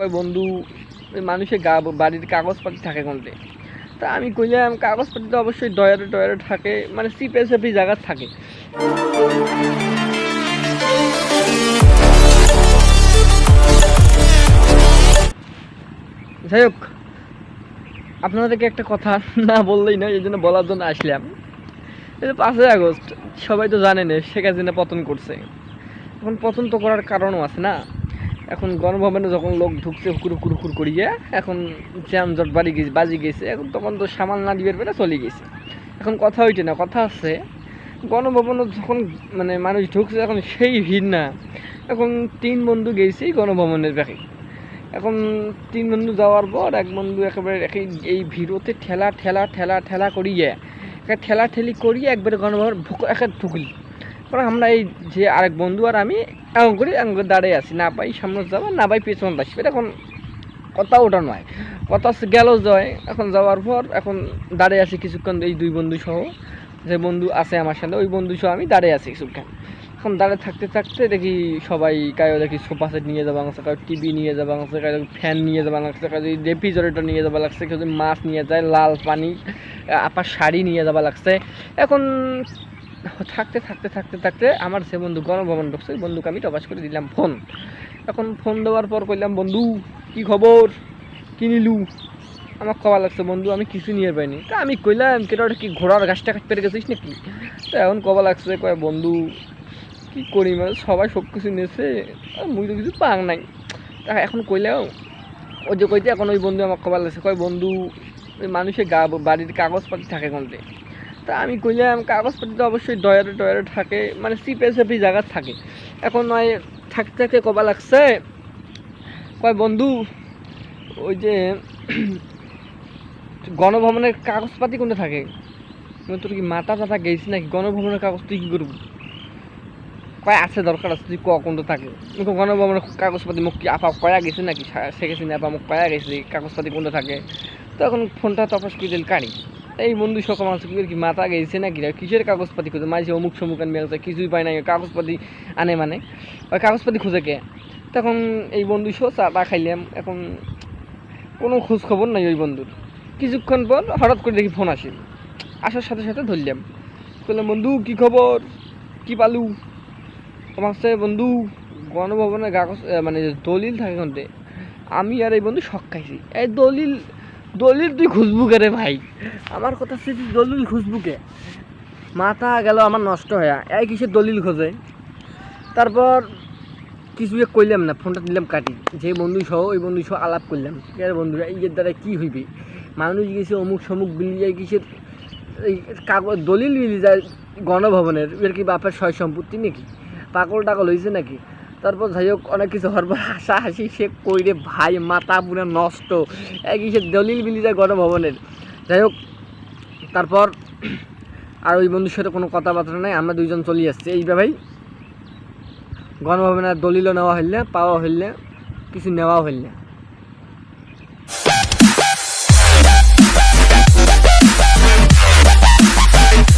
কয়, বন্ধু, ওই মানুষের গা, বাড়ির কাগজপাতি থাকে কোনতে? তা আমি কইলাম, কাগজপাতি তো অবশ্যই ডয়ারে ডয়ারে থাকে মানে সিপে সেপি জায়গা থাকে। যাই হোক, আপনাদেরকে একটা কথা না বললেই না এই জন্য বলার জন্য আসলাম। এই যে পাঁচই আগস্ট, সবাই তো জানেন, শেখ হাসিনা পতন করছে। এখন পতন তো করার কারণও আছে না? এখন গণভবনে যখন লোক ঢুকছে, হুকুর হুকুর হুকুর করিয়ে, এখন জ্যামজট বাড়ি গেছে, বাজি গেছে, এখন তখন তো সামাল না দিবের বেলা চলে গেছে। এখন কথা হইছে না, কথা আছে গণভবনে যখন মানে মানুষ ঢুকছে, এখন সেই ভিড় না। এখন তিন বন্ধু গেছি গণভবনের ব্যাগে এখন তিন বন্ধু যাওয়ার পর এক বন্ধু একেবারে এই- এই ভিড়তে ঠেলা ঠেলা ঠেলা ঠেলা করিয়ে একটা ঠেলা ঠেলি করিয়ে একবারে গণভবন একে ঢুকলি। পরে আমরা এই যে আরেক বন্ধু আর আমি এমন করে এমন করে দাঁড়িয়ে আছি, না পাই সামনে যাব, না পাই পেছন আসবে এখন কথা ওটা নয় কথা গেল জয়, এখন যাওয়ার পর এখন দাঁড়িয়ে আছি কিছুক্ষণ এই দুই বন্ধু সহ। যে বন্ধু আছে আমার সাথে, ওই বন্ধু সহ আমি দাঁড়িয়ে আছি কিছুক্ষণ। এখন দাঁড়িয়ে থাকতে থাকতে দেখি সবাই কায়ো দেখি সোফা সেট নিয়ে যাবা লাগছে কারও টিভি নিয়ে যাবা লাগছে কারও ফ্যান নিয়ে যাবা লাগছে কারও রেফ্রিজারেটর নিয়ে যাবা লাগছে, কেউ মাছ নিয়ে যায়, লাল পানি আপার শাড়ি নিয়ে যাবা লাগছে। এখন থাকতে থাকতে থাকতে থাকতে আমার সে বন্ধু গণভবন ঢুকছে। ওই বন্ধুকে আমি টপাস করে দিলাম ফোন। এখন ফোন দেওয়ার পর কইলাম, বন্ধু, কি খবর? কি নিলু? আমার কবা লাগছে, বন্ধু, আমি কিছু নিয়ে পাইনি। তা আমি কইলাম কেটা ওটা কি ঘোড়ার গাছটা পেরে গেছিস নাকি? তো এখন কবা লাগছে, কয়, বন্ধু, কি করি? মানে সবাই সব কিছু নিয়েছে মুই তো কিছু পাং নাই। তা এখন কইলাম, ও যে কইতে, এখন ওই বন্ধু আমার কবা লাগছে, কয়, বন্ধু, ওই মানুষের গা, বাড়ির কাগজপাতি থাকে কোনতে? তা আমি কইলাম কাগজপাতি তো অবশ্যই ডয়ারে ডয়ারে থাকে মানে সিপে সেপি জায়গা থাকে। এখন নয় থাকতে থাকতে কবা লাগছে, কয় বন্ধু, ওই যে গণভবনের কাগজপাতি কোনটা থাকে? মানে তোর কি মাথা টাথা গেছিস নাকি? গণভবনের কাগজ তুই কি করবি? কয় আছে, দরকার আছে, তুই ক, কোনটা থাকে? মুখ গণভবনের কাগজপাতি মুখ কি আপা কয়া গেছে নাকি? শেখেছি না আপা মুখ কয়া গেছে কাগজপাতি কোনটা থাকে? তো এখন ফোনটা তপস করে দিল কারি? এই বন্ধু সকল মানুষ, কি মাথা গেছে নাকি রে? কিসের কাগজপাতি খুঁজে? মাঝে অমুক সমুক আনবে কিছুই পায় না কাগজপাতি আনে মানে। ওই কাগজপাতি খুঁজে কে? তখন এই বন্ধু সহ চাটা খাইলাম। এখন কোনো খোঁজ খবর নাই ওই বন্ধুর। কিছুক্ষণ পর হঠাৎ করে দেখি ফোন আসে। আসার সাথে সাথে ধরলাম। বললাম বন্ধু, কি খবর? কি পালু? আমার হচ্ছে বন্ধু গণভবনের কাগজ মানে দলিল থাকে কোনতে আমি আর এই বন্ধু শখ খাইছি। এই দলিল দলিল তুই খুঁজবু কে রে ভাই? আমার কথা তুই দলিল খুঁজবু কে? মাথা গেল আমার নষ্ট হয়ে। এই কিসের দলিল খোঁজে? তারপর কিছু কইলাম না, ফোনটা দিলাম কাটি। যে বন্ধু সহ, ওই বন্ধু সহ আলাপ করলাম। এর বন্ধুরা, এই এর দ্বারা কী হইবে? মানুষ গেছে অমুক সমুক বিলি যায় কিসের, এই কাগজ দলিল মিলি যায় গণভবনের। এর কি বাপের সয় সম্পত্তি নাকি? পাগল টাকল হয়েছে নাকি? তারপর যাই হোক, অনেক কিছু হওয়ার পর হাসা হাসি সে কইরে, ভাই, মাথা পুরো নষ্ট। এক সে দলিল মিলি যায় গণভবনের যাই হোক, তারপর আর ওই বন্ধুর সাথে কোনো কথাবার্তা নাই, আমরা দুইজন চলে আসছি। এই ভাই গণভবনের দলিলও নেওয়া হইলে পাওয়া হইলে কিছু নেওয়া হইলে